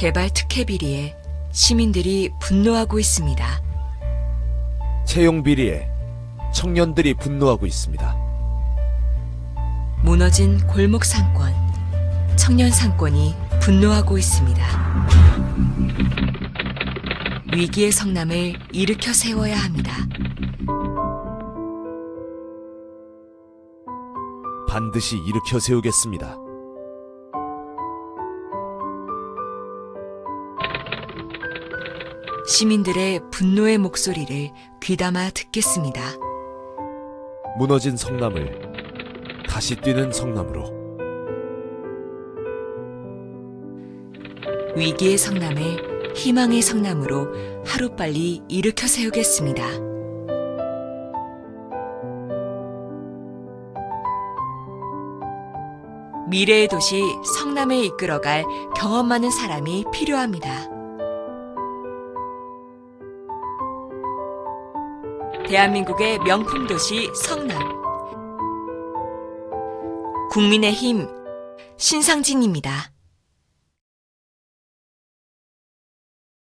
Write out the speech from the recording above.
개발 특혜 비리에 시민들이 분노하고 있습니다. 채용 비리에 청년들이 분노하고 있습니다. 무너진 골목 상권, 청년 상권이 분노하고 있습니다. 위기의 성남을 일으켜 세워야 합니다. 반드시 일으켜 세우겠습니다. 시민들의 분노의 목소리를 귀담아 듣겠습니다. 무너진 성남을 다시 뛰는 성남으로 위기의 성남을 희망의 성남으로 하루빨리 일으켜 세우겠습니다. 미래의 도시 성남을 이끌어갈 경험 많은 사람이 필요합니다. 대한민국의 명품 도시 성남. 국민의 힘 신상진입니다.